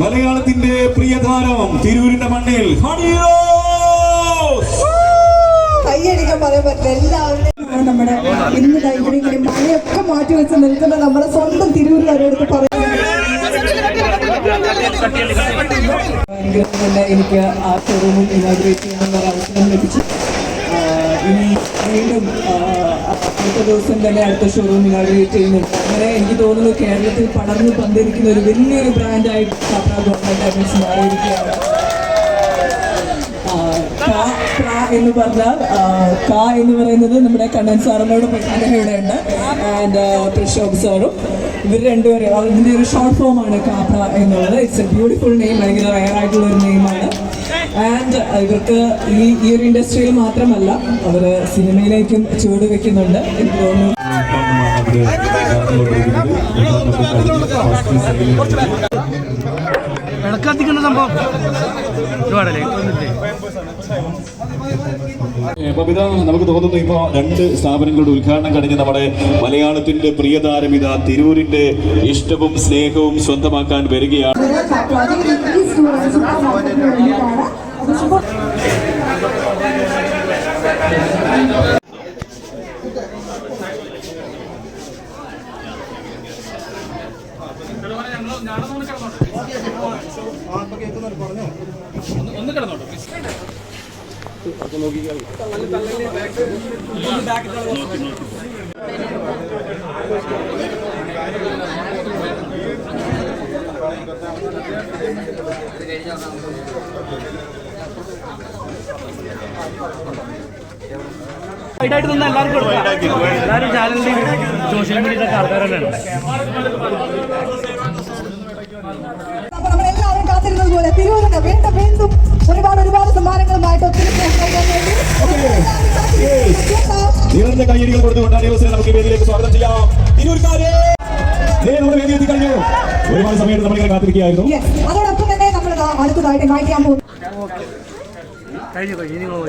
മലയാളത്തിന്റെ പ്രിയതാരം തിരൂരിന്റെ മണ്ണിൽ കൈയടിക്കാൻ പറയാൻ പറ്റില്ല നമ്മുടെ ഇന്ന് ഇങ്ങനെ മഴയൊക്കെ മാറ്റി വെച്ച് നിൽക്കുന്ന നമ്മുടെ സ്വന്തം തിരൂരുകാരോട് പറയാം എനിക്ക് ആ ഷോറൂമിൽ ഇനാഗ്രേറ്റ് ചെയ്യാനുള്ള അവസരം ലഭിച്ചു. ഇനി വീണ്ടും അടുത്ത ദിവസം തന്നെ അടുത്ത ഷോറൂം ഇനാഗ്രേറ്റ് ചെയ്യുന്നുണ്ട് അങ്ങനെ എനിക്ക് തോന്നുന്നു കേരളത്തിൽ പടർന്നു പന്തിരിക്കുന്ന ഒരു വലിയൊരു ബ്രാൻഡായിട്ട് കാപ്ര ഗവൺമെന്റ് ഡയമണ്ട്സ് മാറിയിരിക്കുകയാണ്. എന്ന് പറഞ്ഞാൽ കാ എന്ന് പറയുന്നത് നമ്മുടെ കണ്ണൻ സാറിനോട് ഇവിടെയുണ്ട് ആൻഡ് പ്രഷോബ് സാറും ഇവർ രണ്ടുപേരും. അതിന്റെ ഒരു ഷോർട്ട് ഫോമാണ് കാപ്ര എന്നുള്ളത്. ഇറ്റ്സ് എ ബ്യൂട്ടിഫുൾ നെയിം ഭയങ്കര റയറായിട്ടുള്ള ഒരു നെയിമാണ് ആൻഡ് ഇവർക്ക് ഈ ഈ ഒരു ഇൻഡസ്ട്രിയിൽ മാത്രമല്ല അവർ സിനിമയിലേക്കും ചുവട് വെക്കുന്നുണ്ട്. എനിക്ക് തോന്നുന്നു സംഭവം. ഒരുപാടല്ലേ? ബബിത നമുക്ക് തോന്നുന്നു ഇപ്പോ രണ്ട് സ്ഥാപനങ്ങളുടെ ഉദ്ഘാടനം കഴിഞ്ഞ് നമ്മുടെ മലയാളത്തിന്റെ പ്രിയതാരം ഇതാ തിരൂരിന്റെ ഇഷ്ടവും സ്നേഹവും സ്വന്തമാക്കാൻ വരികയാണ്. ആയിട്ട് നിന്ന് എല്ലാവർക്കും കൊടുക്കാം എല്ലാവരും ചാനലിലും സോഷ്യൽ മീഡിയയിലൊക്കെ ആൾക്കാരല്ലാണ് അപ്പൊ നമ്മളെല്ലാവരും കാത്തിരുന്നത് പോലെ തിരുവനന്തപുരം വീണ്ടും വീണ്ടും ഒരുപാട് ഒരുപാട് സമ്മാനങ്ങളുമായിട്ട് ഒത്തിരി. നിറഞ്ഞ കയ്യടികൾ കൊടുത്തുകൊണ്ട് ദിവസം നമുക്ക് വേദിയിലേക്ക് സ്വാഗതം ചെയ്യാം. തിരൂർക്കാരെ നമ്മുടെ വേദി എത്തിക്കഴിഞ്ഞു. ഒരുപാട് സമയത്ത് നമ്മളിങ്ങനെ കാത്തിരിക്കുകയായിരുന്നു. Yes. അതോടൊപ്പം തന്നെ നമ്മൾ അടുത്തതായിട്ട് ഇൻവൈറ്റ് ചെയ്യാൻ പോകും കഴിഞ്ഞു കഴിഞ്ഞു നിങ്ങൾ